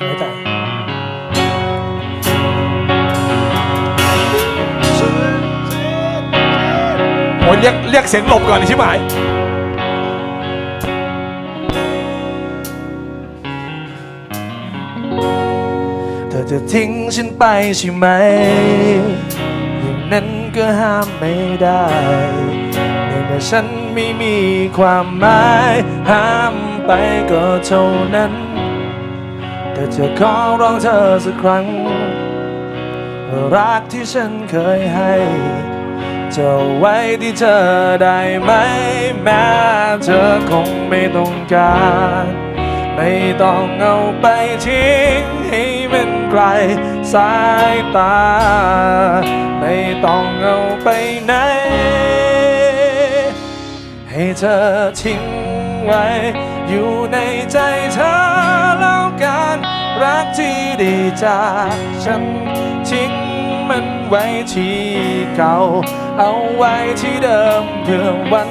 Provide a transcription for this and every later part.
น้ใจโอ้ยเรียกเรียกเสียงหลบก่อนใช่ไหมเธอจะทิ้งฉันไปใช่ไหมอย่างนั้นก็ห้ามไม่ได้ในเมื่อฉันไม่มีความหมาย ห้ามไปก็เท่านั้น แต่จะขอร้องเธอสักครั้ง รักที่ฉันเคยให้จะไว้ที่เธอได้ไหมแม้เธอคงไม่ต้องการ ไม่ต้องเอาไปทิ้งให้มันไกลสายตา ไม่ต้องเอาไปไหน ให้เธอทิ้งไว้อยู่ในใจเธอ รักที่ได้จากฉันทิ้งมันไว้ที่เก่า เอาไว้ที่เดิมเพื่อวัน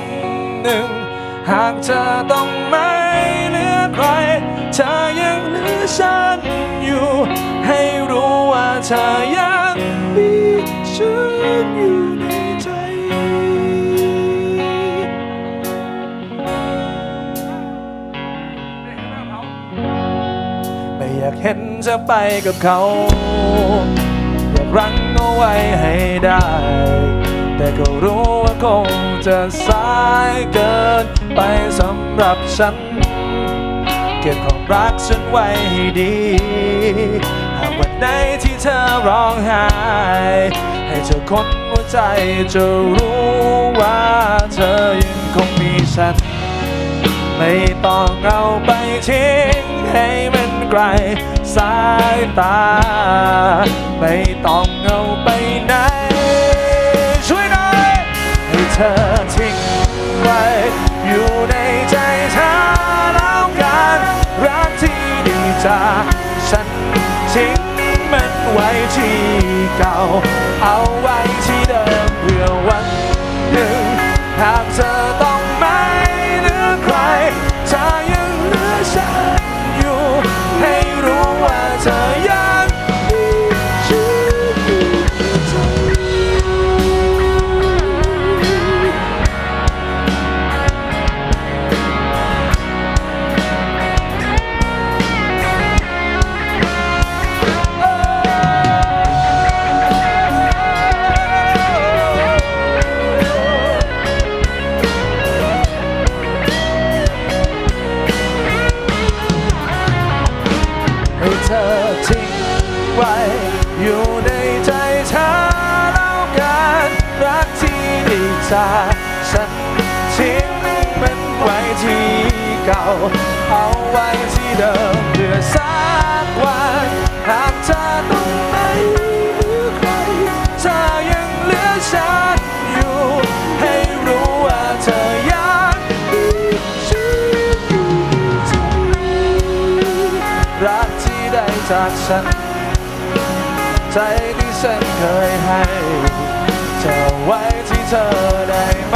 หนึ่ง หากเธอต้องไม่เหลือใคร เธอยังเหลือฉันอยู่ ให้รู้ว่าเธอยังากเห็นเธอไปกับเขา อยากรั้งเอาไว้ให้ได้ แต่ก็รู้ว่าคงจะสายเกินไปสำหรับฉัน เก็บความรักฉันไว้ให้ดี หากวันไหนที่เธอร้องไห้ ให้เธอคนหัวใจจะรู้ว่าเธอยังคงมีฉัน ไม่ต้องเอาไปทิ้งให้มัน ไกล สายตา ไม่ต้องเอาไปไหน ช่วยหน่อยให้เธอทิ้งไว้อยู่ในใจเธอแล้วกันรักที่ดีจาฉันทิ้งมันไว้ที่เก่า เอาไว้ที่เดิมเพื่อวันหนึ่งหากเธอ เธอทิ้งไว้อยู่ในใจเธอแล้วกันรักที่ดีจากฉันทิ้งมันไว้ที่เก่าเอาไว้ที่เดิมเพื่อสัก จากฉัน ใจที่ฉันเคยให้จะไว้ที่เธอได้ไหม